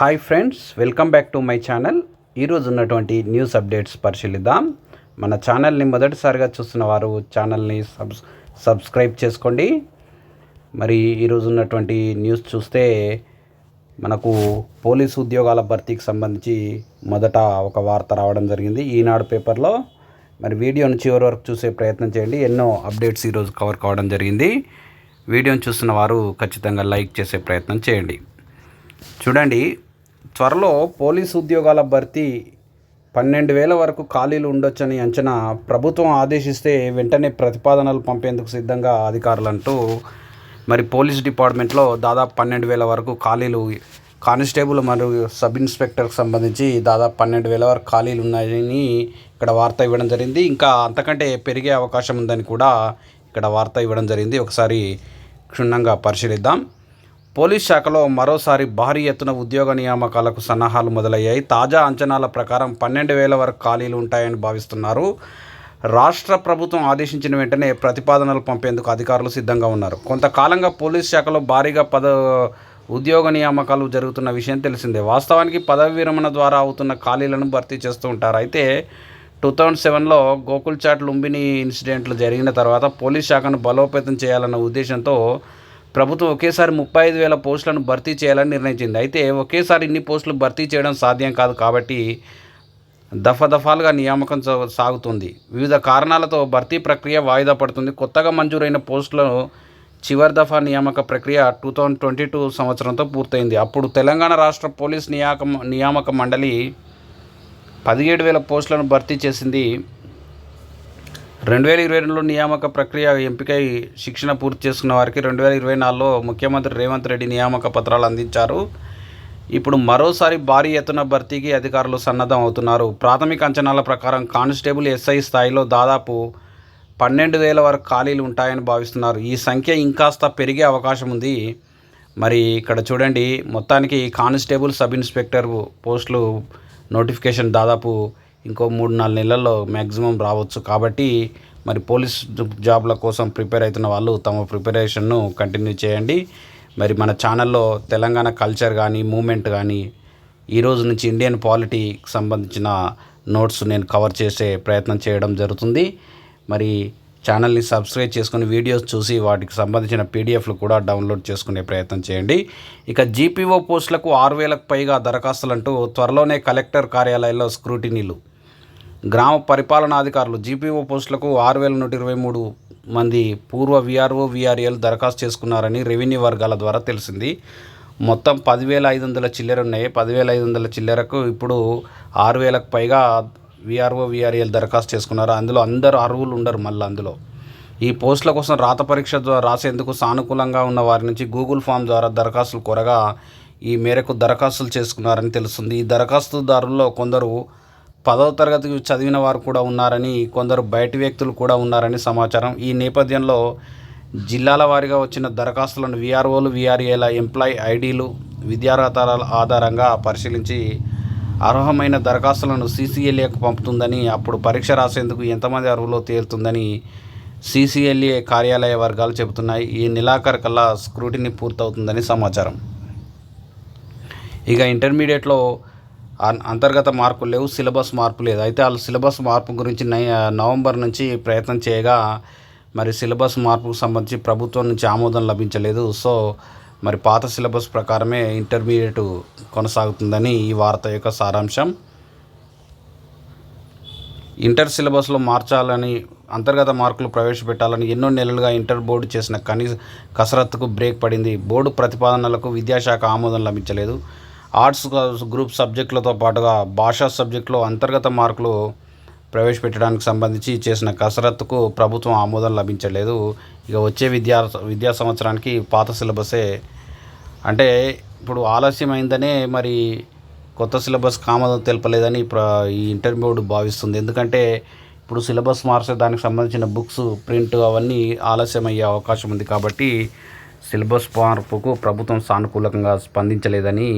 Hi friends welcome back to my channel ఈరోజు ఉన్నటువంటి news updates పరిశీలిద్దాం. మన ఛానల్ని మొదటిసారిగా చూస్తున్న వారు ఛానల్ని సబ్ సబ్స్క్రైబ్ చేసుకోండి. మరి ఈరోజు ఉన్నటువంటి న్యూస్ చూస్తే మనకు పోలీసు ఉద్యోగాల భర్తీకి సంబంధించి మొదట ఒక వార్త రావడం జరిగింది ఈనాడు పేపర్లో. మరి వీడియోను చివరి వరకు చూసే ప్రయత్నం చేయండి. ఎన్నో అప్డేట్స్ ఈరోజు కవర్ కావడం జరిగింది. వీడియోని చూస్తున్న వారు ఖచ్చితంగా లైక్ చేసే ప్రయత్నం చేయండి. చూడండి త్వరలో పోలీసు ఉద్యోగాల భర్తీ పన్నెండు వేల వరకు ఖాళీలు ఉండొచ్చని అంచనా ప్రభుత్వం ఆదేశిస్తే వెంటనే ప్రతిపాదనలు పంపేందుకు సిద్ధంగా అధికారులంటూ మరి పోలీస్ డిపార్ట్మెంట్లో దాదాపు పన్నెండు వేల వరకు ఖాళీలు కానిస్టేబుల్ మరియు సబ్ ఇన్స్పెక్టర్కి సంబంధించి దాదాపు పన్నెండు వేల వరకు ఖాళీలు ఉన్నాయని ఇక్కడ వార్త ఇవ్వడం జరిగింది. ఇంకా అంతకంటే పెరిగే అవకాశం ఉందని కూడా ఇక్కడ వార్త ఇవ్వడం జరిగింది. ఒకసారి క్షుణ్ణంగా పరిశీలిద్దాం. పోలీస్ శాఖలో మరోసారి భారీ ఎత్తున ఉద్యోగ నియామకాలకు సన్నాహాలు మొదలయ్యాయి. తాజా అంచనాల ప్రకారం పన్నెండు వేల వరకు ఖాళీలు ఉంటాయని భావిస్తున్నారు. రాష్ట్ర ప్రభుత్వం ఆదేశించిన వెంటనే ప్రతిపాదనలు పంపేందుకు అధికారులు సిద్ధంగా ఉన్నారు. కొంతకాలంగా పోలీస్ శాఖలో భారీగా పద ఉద్యోగ నియామకాలు జరుగుతున్న విషయం తెలిసిందే. వాస్తవానికి పదవి విరమణ ద్వారా అవుతున్న ఖాళీలను భర్తీ చేస్తూ ఉంటారు. అయితే టూ థౌజండ్ సెవెన్లో గోకుల్చాట్ లుంబిని ఇన్సిడెంట్లు జరిగిన తర్వాత పోలీస్ శాఖను బలోపేతం చేయాలన్న ఉద్దేశంతో ప్రభుత్వం ఒకేసారి ముప్పై ఐదు వేల పోస్టులను భర్తీ చేయాలని నిర్ణయించింది. అయితే ఒకేసారి ఇన్ని పోస్టులు భర్తీ చేయడం సాధ్యం కాదు కాబట్టి దఫాదఫాలుగా నియామకం సా- సాగుతుంది. వివిధ కారణాలతో భర్తీ ప్రక్రియ వాయిదా పడుతుంది. కొత్తగా మంజూరైన పోస్టులను చివరి దఫా నియామక ప్రక్రియ టూ థౌజండ్ ట్వంటీ టూ సంవత్సరంతో పూర్తయింది. అప్పుడు తెలంగాణ రాష్ట్ర పోలీస్ నియామక నియామక మండలి పదిహేడు వేల పోస్టులను భర్తీ చేసింది రెండు వేల ఇరవై రెండులో నియామక ప్రక్రియ ఎంపికై శిక్షణ పూర్తి చేసుకున్న వారికి రెండు వేల ఇరవై నాలుగులో ముఖ్యమంత్రి రేవంత్ రెడ్డి నియామక పత్రాలు అందించారు. ఇప్పుడు మరోసారి భారీ ఎత్తున భర్తీకి అధికారులు సన్నద్ధం అవుతున్నారు. ప్రాథమిక అంచనాల ప్రకారం కానిస్టేబుల్ ఎస్ఐ స్థాయిలో దాదాపు పన్నెండు వేల వరకు ఖాళీలు ఉంటాయని భావిస్తున్నారు. ఈ సంఖ్య ఇంకాస్త పెరిగే అవకాశం ఉంది. మరి ఇక్కడ చూడండి మొత్తానికి కానిస్టేబుల్ సబ్ ఇన్స్పెక్టర్ పోస్టులు నోటిఫికేషన్ దాదాపు ఇంకో మూడు నాలుగు నెలల్లో మ్యాక్సిమం రావచ్చు. కాబట్టి మరి పోలీస్ జాబ్ల కోసం ప్రిపేర్ అవుతున్న వాళ్ళు తమ ప్రిపరేషన్ను కంటిన్యూ చేయండి. మరి మన ఛానల్లో తెలంగాణ కల్చర్ కానీ మూమెంట్ కానీ ఈరోజు నుంచి ఇండియన్ పాలిటీకి సంబంధించిన నోట్స్ నేను కవర్ చేసే ప్రయత్నం చేయడం జరుగుతుంది. మరి ఛానల్ని సబ్స్క్రైబ్ చేసుకుని వీడియోస్ చూసి వాటికి సంబంధించిన పీడిఎఫ్లు కూడా డౌన్లోడ్ చేసుకునే ప్రయత్నం చేయండి. ఇక జీపీఓ పోస్టులకు ఆరు వేలకు పైగా దరఖాస్తులంటూ త్వరలోనే కలెక్టర్ కార్యాలయంలో స్క్రూటినీలు. గ్రామ పరిపాలనాధికారులు జీపీఓ పోస్టులకు ఆరు వేల నూట ఇరవై మూడు మంది పూర్వ విఆర్ఓ విఆర్ఏలు దరఖాస్తు చేసుకున్నారని రెవెన్యూ వర్గాల ద్వారా తెలిసింది. మొత్తం పదివేల ఐదు వందల చిల్లర ఉన్నాయి. పదివేల ఐదు వందల చిల్లరకు ఇప్పుడు ఆరు వేలకు పైగా విఆర్ఓ విఆర్ఏలు దరఖాస్తు చేసుకున్నారు. అందులో అందరూ అర్హులు ఉండరు మళ్ళీ అందులో. ఈ పోస్టుల కోసం రాత పరీక్ష ద్వారా రాసేందుకు సానుకూలంగా ఉన్న వారి నుంచి గూగుల్ ఫామ్ ద్వారా దరఖాస్తులు కోరగా ఈ మేరకు దరఖాస్తులు చేసుకున్నారని తెలుస్తుంది. ఈ దరఖాస్తుదారుల్లో కొందరు పదవ తరగతి చదివిన వారు కూడా ఉన్నారని కొందరు బయటి వ్యక్తులు కూడా ఉన్నారని సమాచారం. ఈ నేపథ్యంలో జిల్లాల వారీగా వచ్చిన దరఖాస్తులను విఆర్ఓలు విఆర్ఏల ఎంప్లాయ్ ఐడీలు విద్యార్హతల ఆధారంగా పరిశీలించి అర్హమైన దరఖాస్తులను సీసీఎల్ఏకు పంపుతుందని అప్పుడు పరీక్ష రాసేందుకు ఎంతమంది అర్హులో తేలుతుందని సీసీఎల్ఏ కార్యాలయ వర్గాలు చెబుతున్నాయి. ఈ నెలాఖరు కల్లా స్క్రూటినీ పూర్తవుతుందని సమాచారం. ఇక ఇంటర్మీడియట్లో అంతర్గత మార్పులు లేవు సిలబస్ మార్పు లేదు. అయితే వాళ్ళు సిలబస్ మార్పు గురించి నై నవంబర్ నుంచి ప్రయత్నం చేయగా మరి సిలబస్ మార్పుకు సంబంధించి ప్రభుత్వం నుంచి ఆమోదం లభించలేదు. సో మరి పాత సిలబస్ ప్రకారమే ఇంటర్మీడియట్ కొనసాగుతుందని ఈ వార్త యొక్క సారాంశం. ఇంటర్ సిలబస్లో మార్చాలని అంతర్గత మార్కులు ప్రవేశపెట్టాలని ఎన్నో నెలలుగా ఇంటర్ బోర్డు చేసిన కనీస కసరత్తుకు బ్రేక్ పడింది. బోర్డు ప్రతిపాదనలకు విద్యాశాఖ ఆమోదం లభించలేదు. ఆర్ట్స్ గ్రూప్ సబ్జెక్టులతో పాటుగా భాషా సబ్జెక్టులో అంతర్గత మార్కులు ప్రవేశపెట్టడానికి సంబంధించి చేసిన కసరత్తుకు ప్రభుత్వం ఆమోదం లభించలేదు. ఇక వచ్చే విద్యా విద్యా సంవత్సరానికి పాత సిలబసే అంటే ఇప్పుడు ఆలస్యమైందనే మరి కొత్త సిలబస్ ఆమోదం తెలపలేదని ప్ర ఈ ఇంటర్మీడియట్ భావిస్తుంది. ఎందుకంటే ఇప్పుడు సిలబస్ మార్చే దానికి సంబంధించిన బుక్స్ ప్రింట్ అవన్నీ ఆలస్యం అయ్యే అవకాశం ఉంది కాబట్టి సిలబస్ మార్పుకు ప్రభుత్వం సానుకూలంగా స్పందించలేదని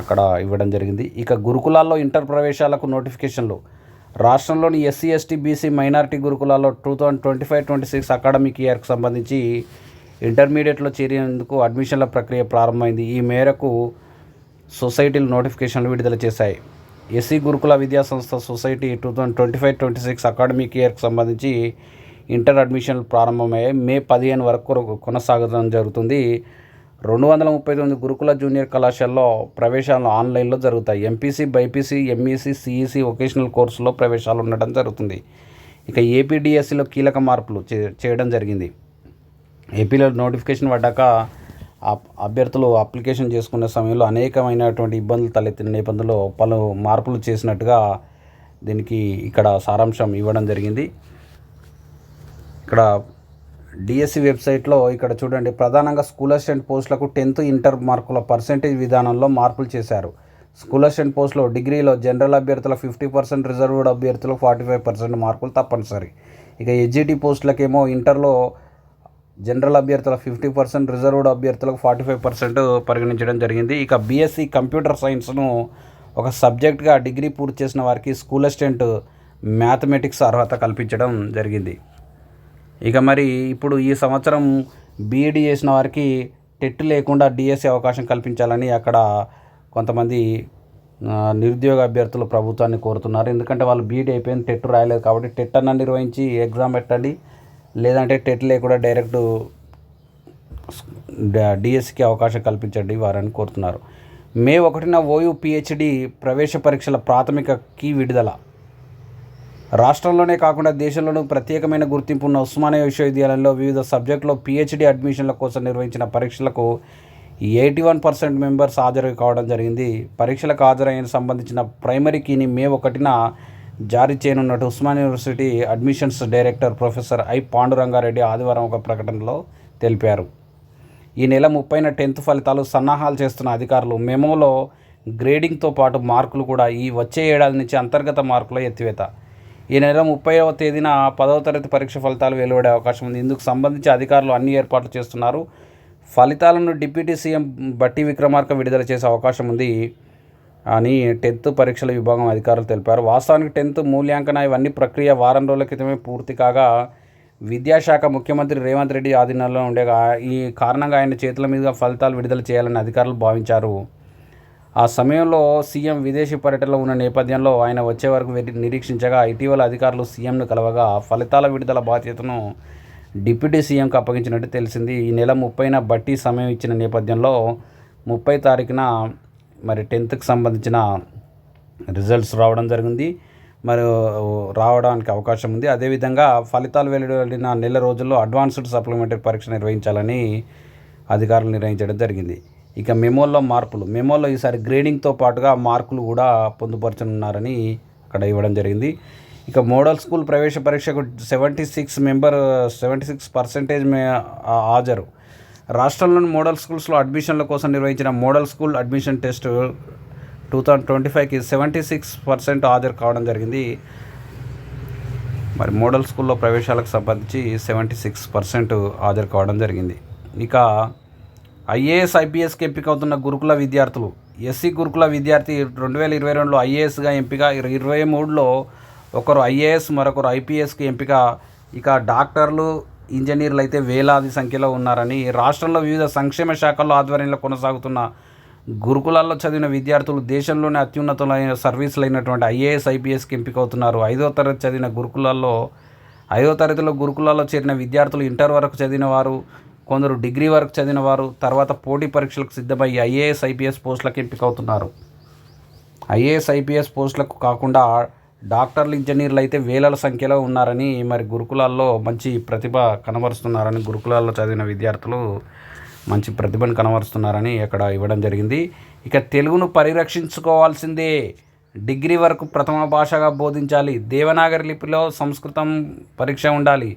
అక్కడ ఇవ్వడం జరిగింది. ఇక గురుకులాల్లో ఇంటర్ ప్రవేశాలకు నోటిఫికేషన్లు. రాష్ట్రంలోని ఎస్సీ ఎస్టీ బీసీ మైనారిటీ గురుకులాల్లో two thousand twenty five twenty six academic ఇయర్కి సంబంధించి ఇంటర్మీడియట్లో చేరేందుకు అడ్మిషన్ల ప్రక్రియ ప్రారంభమైంది. ఈ మేరకు సొసైటీలు నోటిఫికేషన్లు విడుదల చేశాయి. ఎస్సీ గురుకుల విద్యా సంస్థ society two thousand twenty five twenty six academic ఇయర్కి సంబంధించి ఇంటర్ అడ్మిషన్లు ప్రారంభమయ్యాయి. మే పదిహేను వరకు కొనసాగడం జరుగుతుంది. రెండు వందల ముప్పై తొమ్మిది గురుకుల జూనియర్ కళాశాలలో ప్రవేశాలు ఆన్లైన్లో జరుగుతాయి. MPC BiPC MEC CEC vocational కోర్సులో ప్రవేశాలు ఉండడం జరుగుతుంది. ఇక ఏపీడిఎస్సిలో కీలక మార్పులు చే చేయడం జరిగింది. ఏపీలో నోటిఫికేషన్ పడ్డాక అభ్యర్థులు అప్లికేషన్ చేసుకునే సమయంలో అనేకమైనటువంటి ఇబ్బందులు తలెత్తిన నేపథ్యంలో పలు మార్పులు చేసినట్టుగా దీనికి ఇక్కడ సారాంశం ఇవ్వడం జరిగింది. ఇక్కడ డిఎస్సి వెబ్సైట్లో ఇక్కడ చూడండి ప్రధానంగా స్కూల్ అసిస్టెంట్ పోస్టులకు టెన్త్ ఇంటర్ మార్కుల పర్సెంటేజ్ విధానంలో మార్పులు చేశారు. స్కూల్ అసిస్టెంట్ పోస్టులో డిగ్రీలో జనరల్ అభ్యర్థుల ఫిఫ్టీ పర్సెంట్ రిజర్వ్డ్ అభ్యర్థులకు ఫార్టీ ఫైవ్ పర్సెంట్ మార్కులు తప్పనిసరి. ఇక ఎస్జిటి పోస్టులకేమో ఇంటర్లో జనరల్ అభ్యర్థుల ఫిఫ్టీ పర్సెంట్ రిజర్వ్డ్ అభ్యర్థులకు ఫార్టీ ఫైవ్ పర్సెంట్ పరిగణించడం జరిగింది. ఇక బీఎస్సీ కంప్యూటర్ సైన్స్ను ఒక సబ్జెక్ట్గా డిగ్రీ పూర్తి చేసిన వారికి స్కూల్ అసిస్టెంట్ మ్యాథమెటిక్స్ అర్హత కల్పించడం జరిగింది. ఇక మరి ఇప్పుడు ఈ సంవత్సరం బీఈడీ చేసిన వారికి టెట్ లేకుండా డిఎస్సి అవకాశం కల్పించాలని అక్కడ కొంతమంది నిరుద్యోగ అభ్యర్థులు ప్రభుత్వాన్ని కోరుతున్నారు. ఎందుకంటే వాళ్ళు బీఈడీ అయిపోయింది టెట్ రాయలేదు కాబట్టి టెట్ అన్న నిర్వహించి ఎగ్జామ్ పెట్టండి. లేదంటే టెట్ లేకుండా డైరెక్ట్ డిఎస్సికి అవకాశం కల్పించండి వారని కోరుతున్నారు. మే ఒకటిన ఓయూ పిహెచ్డి ప్రవేశ పరీక్షల ప్రాథమిక కీ విడుదల. రాష్ట్రంలోనే కాకుండా దేశంలోనూ ప్రత్యేకమైన గుర్తింపు ఉన్న ఉస్మానియా విశ్వవిద్యాలయంలో వివిధ సబ్జెక్టులో పిహెచ్డి అడ్మిషన్ల కోసం నిర్వహించిన పరీక్షలకు ఎయిటీ వన్ పర్సెంట్ మెంబర్స్ హాజరు కావడం జరిగింది. పరీక్షలకు హాజరైన సంబంధించిన ప్రైమరీ కీని మే ఒకటిన జారీ చేయనున్నట్టు Osman university admissions director professor I Pandurangareddy ఆదివారం ఒక ప్రకటనలో తెలిపారు. ఈ నెల ముప్పైన టెన్త్ ఫలితాలు సన్నాహాలు చేస్తున్న అధికారులు మెమోలో గ్రేడింగ్తో పాటు మార్కులు కూడా ఈ వచ్చే ఏడాది నుంచి అంతర్గత మార్కుల ఎత్తివేత. ఈ నెల ముప్పైవ తేదీన పదవ తరగతి పరీక్ష ఫలితాలు వెలువడే అవకాశం ఉంది. ఇందుకు సంబంధించి అధికారులు అన్ని ఏర్పాట్లు చేస్తున్నారు. ఫలితాలను డిప్యూటీ సీఎం బట్టి విక్రమార్క విడుదల చేసే అవకాశం ఉంది అని టెన్త్ పరీక్షల విభాగం అధికారులు తెలిపారు. వాస్తవానికి టెన్త్ మూల్యాంకన ఇవన్నీ ప్రక్రియ వారం రోజుల క్రితమే పూర్తి కాగా విద్యాశాఖ ముఖ్యమంత్రి రేవంత్ రెడ్డి ఆధీనంలో ఉండే ఈ కారణంగా ఆయన చేతుల మీదుగా ఫలితాలు విడుదల చేయాలని అధికారులు భావించారు. ఆ సమయంలో సీఎం విదేశీ పర్యటనలో ఉన్న నేపథ్యంలో ఆయన వచ్చే వరకు నిరీక్షించగా ఇటీవల అధికారులు సీఎంను కలవగా ఫలితాల విడుదల బాధ్యతను డిప్యూటీ సీఎంకు అప్పగించినట్టు తెలిసింది. ఈ నెల ముప్పైన బట్టి సమయం ఇచ్చిన నేపథ్యంలో ముప్పై తారీఖున మరి టెన్త్కి సంబంధించిన రిజల్ట్స్ రావడం జరిగింది. మరి రావడానికి అవకాశం ఉంది. అదేవిధంగా ఫలితాలు వెలువడిన నెల రోజుల్లో అడ్వాన్స్డ్ సప్లిమెంటరీ పరీక్ష నిర్వహించాలని అధికారులు నిర్వహించడం జరిగింది. ఇక మెమోల్లో మార్పులు. మెమోల్లో ఈసారి గ్రేడింగ్తో పాటుగా మార్కులు కూడా పొందుపరచనున్నారని అక్కడ ఇవ్వడం జరిగింది. ఇక మోడల్ స్కూల్ ప్రవేశ పరీక్షకు seventy six member seventy six percentage మే హాజరు. రాష్ట్రంలోని మోడల్ స్కూల్స్లో అడ్మిషన్ల కోసం నిర్వహించిన model school admission test two thousand twenty ఫైవ్కి సెవెంటీ సిక్స్ పర్సెంట్ హాజరు కావడం జరిగింది. మరి మోడల్ స్కూల్లో ప్రవేశాలకు సంబంధించి సెవెంటీ సిక్స్ పర్సెంట్ హాజరు కావడం జరిగింది. ఇక ఐఏఎస్ ఐపీఎస్కి ఎంపిక అవుతున్న గురుకుల విద్యార్థులు. ఎస్సీ గురుకుల విద్యార్థి రెండు వేల ఇరవై రెండులో ఐఏఎస్గా ఎంపిక ఇరవై మూడులో ఒకరు ఐఏఎస్ మరొకరు ఐపీఎస్కి ఎంపిక. ఇక డాక్టర్లు ఇంజనీర్లు అయితే వేలాది సంఖ్యలో ఉన్నారని రాష్ట్రంలో వివిధ సంక్షేమ శాఖల్లో ఆధ్వర్యంలో కొనసాగుతున్న గురుకులాల్లో చదివిన విద్యార్థులు దేశంలోనే అత్యున్నతమైన సర్వీసులు అయినటువంటి ఐఏఎస్ ఐపీఎస్కి ఎంపిక అవుతున్నారు ఐదో తరగతి చదివిన గురుకులాల్లో ఐదో తరగతిలో గురుకులాల్లో చేరిన విద్యార్థులు ఇంటర్ వరకు చదివిన వారు కొందరు డిగ్రీ వరకు చదివిన వారు తర్వాత పోటీ పరీక్షలకు సిద్ధమై ఐఏఎస్ ఐపీఎస్ పోస్టులకు ఎంపిక అవుతున్నారు ఐఏఎస్ ఐపీఎస్ పోస్టులకు కాకుండా డాక్టర్లు ఇంజనీర్లు అయితే వేలల సంఖ్యలో ఉన్నారని మరి గురుకులాల్లో మంచి ప్రతిభ కనబరుస్తున్నారని గురుకులాల్లో చదివిన విద్యార్థులు మంచి ప్రతిభను కనబరుస్తున్నారని ఇక్కడ ఇవ్వడం జరిగింది. ఇక తెలుగును పరిరక్షించుకోవాల్సిందే. డిగ్రీ వరకు ప్రథమ భాషగా బోధించాలి. దేవనాగరి లిపిలో సంస్కృతం పరీక్ష ఉండాలి.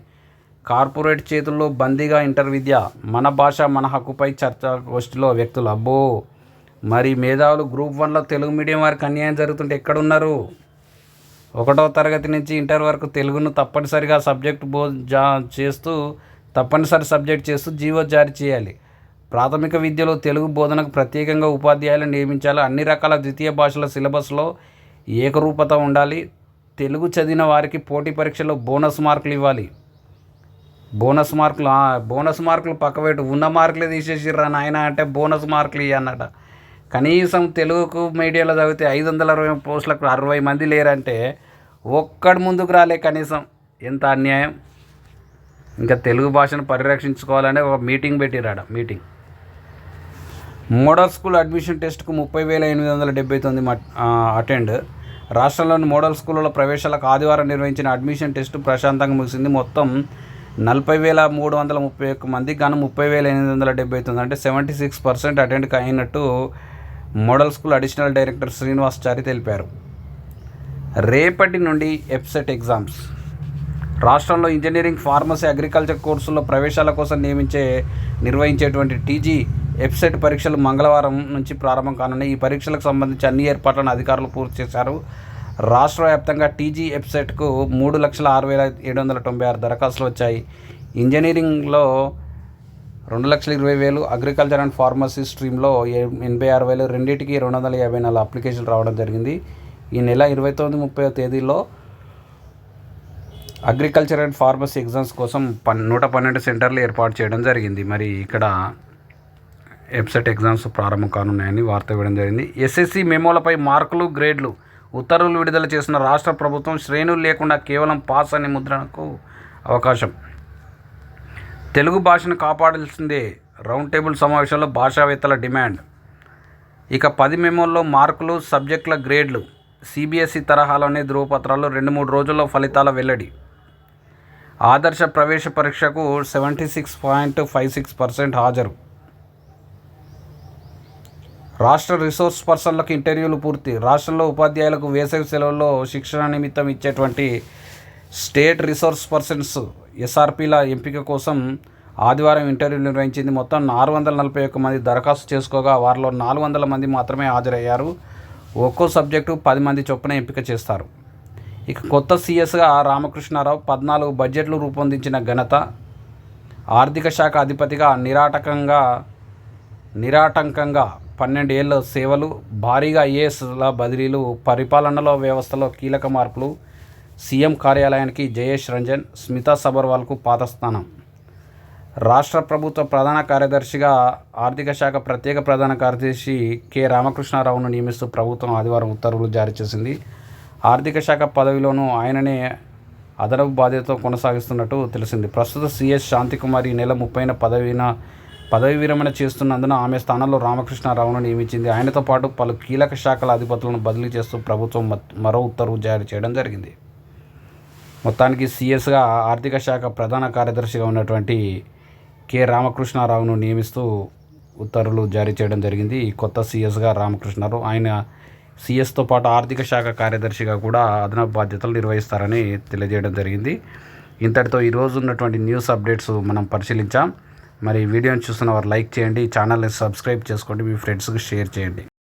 కార్పొరేట్ చేతుల్లో బందీగా ఇంటర్ విద్య మన భాష మన హక్కుపై చర్చా గోష్ఠిలో వ్యక్తులు. అబ్బో! మరి మేధావులు గ్రూప్ వన్లో తెలుగు మీడియం వారికి అన్యాయం జరుగుతుంటే ఎక్కడున్నారు? ఒకటో తరగతి నుంచి ఇంటర్ వరకు తెలుగును తప్పనిసరిగా సబ్జెక్ట్ బో జా చేస్తూ తప్పనిసరి సబ్జెక్ట్ చేస్తూ జీవో జారీ చేయాలి. ప్రాథమిక విద్యలో తెలుగు బోధనకు ప్రత్యేకంగా ఉపాధ్యాయులు నియమించాలి. అన్ని రకాల ద్వితీయ భాషల సిలబస్లో ఏకరూపత ఉండాలి. తెలుగు చదివిన వారికి పోటీ పరీక్షలో బోనస్ మార్కులు ఇవ్వాలి. బోనస్ మార్కులు బోనస్ మార్కులు పక్కపెట్టు ఉన్న మార్కులే తీసేసిర్రా నాయన అంటే బోనస్ మార్కులు ఇవ్వన్నట కనీసం తెలుగుకు మీడియాలో చదివితే ఐదు వందల అరవై పోస్టులకు అరవై మంది లేరంటే ఒక్కడు ముందుకు రాలే కనీసం. ఎంత అన్యాయం. ఇంకా తెలుగు భాషను పరిరక్షించుకోవాలని ఒక మీటింగ్ పెట్టిరాడ మీటింగ్. మోడల్ స్కూల్ అడ్మిషన్ టెస్ట్కు ముప్పై వేల ఎనిమిది వందల డెబ్బై తొమ్మిది అటెండ్. రాష్ట్రంలోని మోడల్ స్కూళ్ళలో ప్రవేశాలకు ఆదివారం నిర్వహించిన అడ్మిషన్ టెస్టు ప్రశాంతంగా ముగిసింది. మొత్తం నలభై వేల మూడు వందల ముప్పై ఒక్క మంది కానీ ముప్పై వేల ఎనిమిది వందల డెబ్బై తొమ్మిది అంటే సెవెంటీ సిక్స్ పర్సెంట్ అటెండ్ అయినట్టు model school additional director Srinivasachari తెలిపారు. రేపటి నుండి ఎఫ్సెట్ ఎగ్జామ్స్. రాష్ట్రంలో ఇంజనీరింగ్ ఫార్మసీ అగ్రికల్చర్ కోర్సుల్లో ప్రవేశాల కోసం నియమించే నిర్వహించేటువంటి టీజీ ఎఫ్సెట్ పరీక్షలు మంగళవారం నుంచి ప్రారంభం కానున్నాయి. ఈ పరీక్షలకు సంబంధించి అన్ని ఏర్పాట్లను అధికారులు పూర్తి చేశారు. రాష్ట్ర వ్యాప్తంగా టీజీ ఎఫ్సెట్కు మూడు లక్షల ఆరు వేల ఏడు వందల తొంభై ఆరు దరఖాస్తులు వచ్చాయి. ఇంజనీరింగ్లో రెండు లక్షల ఇరవై వేలు అగ్రికల్చర్ అండ్ ఫార్మసీ స్ట్రీమ్లో ఎనభై ఆరు వేలు రెండింటికి రెండు వందల యాభై నాలుగు అప్లికేషన్లు రావడం జరిగింది. ఈ నెల ఇరవై తొమ్మిది ముప్పై తేదీలో అగ్రికల్చర్ అండ్ ఫార్మసీ ఎగ్జామ్స్ కోసం పన్ నూట పన్నెండు సెంటర్లు ఏర్పాటు చేయడం జరిగింది. మరి ఇక్కడ వెబ్సైట్ ఎగ్జామ్స్ ప్రారంభం కానున్నాయని వార్త ఇవ్వడం జరిగింది. ఎస్ఎస్సి మెమోలపై మార్కులు గ్రేడ్లు ఉత్తర్వులు విడుదల చేసిన రాష్ట్ర ప్రభుత్వం శ్రేణులు లేకుండా కేవలం పాస్ అనే ముద్రణకు అవకాశం. తెలుగు భాషను కాపాడాల్సిందే రౌండ్ టేబుల్ సమావేశంలో భాషావేత్తల డిమాండ్. ఇక పది మెమోల్లో మార్కులు సబ్జెక్టుల గ్రేడ్లు సిబిఎస్ఈ తరహాలోనే ధృవపత్రాలు రెండు మూడు రోజుల్లో ఫలితాల వెల్లడి. ఆదర్శ ప్రవేశ పరీక్షకు seventy six point five six percent హాజరు. రాష్ట్ర రిసోర్స్ పర్సన్లకు ఇంటర్వ్యూలు పూర్తి. రాష్ట్రంలో ఉపాధ్యాయులకు వేసవి సెలవుల్లో శిక్షణ నిమిత్తం ఇచ్చేటువంటి స్టేట్ రిసోర్స్ పర్సన్స్ ఎస్ఆర్పీల ఎంపిక కోసం ఆదివారం ఇంటర్వ్యూలు నిర్వహించింది. మొత్తం ఆరు వందల నలభై ఒక్క మంది దరఖాస్తు చేసుకోగా వారిలో నాలుగు వందల మంది మాత్రమే హాజరయ్యారు. ఒక్కో సబ్జెక్టు పది మంది చొప్పున ఎంపిక చేస్తారు. ఇక కొత్త సీఎస్గా రామకృష్ణారావు పద్నాలుగు బడ్జెట్లు రూపొందించిన ఘనత ఆర్థిక శాఖ అధిపతిగా నిరాటకంగా నిరాటంకంగా పన్నెండేళ్ళ సేవలు భారీగా ఐఏఎస్ల బదిలీలు పరిపాలనలో వ్యవస్థలో కీలక మార్పులు. సీఎం కార్యాలయానికి జయేష్ రంజన్ స్మితా సబర్వాల్కు పాతస్థానం రాష్ట్ర ప్రభుత్వ ప్రధాన కార్యదర్శిగా ఆర్థిక శాఖ ప్రత్యేక ప్రధాన కార్యదర్శి కె రామకృష్ణారావును నియమిస్తూ ప్రభుత్వం ఆదివారం ఉత్తర్వులు జారీ చేసింది. ఆర్థిక శాఖ పదవిలోనూ ఆయననే అదనపు బాధ్యతతో కొనసాగిస్తున్నట్టు తెలిసింది. ప్రస్తుత సిఎస్ శాంతికుమారి నెల ముప్పైన పదవిన పదవి విరమణ చేస్తున్నందున ఆమె స్థానంలో రామకృష్ణారావును నియమించింది. ఆయనతో పాటు పలు కీలక శాఖల అధిపతులను బదిలీ చేస్తూ ప్రభుత్వం మత్- మరో ఉత్తర్వు జారీ చేయడం జరిగింది. మొత్తానికి సీఎస్గా ఆర్థిక శాఖ ప్రధాన కార్యదర్శిగా ఉన్నటువంటి కె రామకృష్ణారావును నియమిస్తూ ఉత్తర్వులు జారీ చేయడం జరిగింది. కొత్త సీఎస్గా రామకృష్ణారావు ఆయన సీఎస్తో పాటు ఆర్థిక శాఖ కార్యదర్శిగా కూడా అదనపు బాధ్యతలు నిర్వహిస్తారని తెలియజేయడం జరిగింది. ఇంతటితో ఈరోజు ఉన్నటువంటి న్యూస్ అప్డేట్స్ మనం పరిశీలించాం. మరి వీడియోని చూస్తున్న వారు లైక్ చేయండి ఛానల్ని సబ్స్క్రైబ్ చేసుకోండి మీ ఫ్రెండ్స్కి షేర్ చేయండి.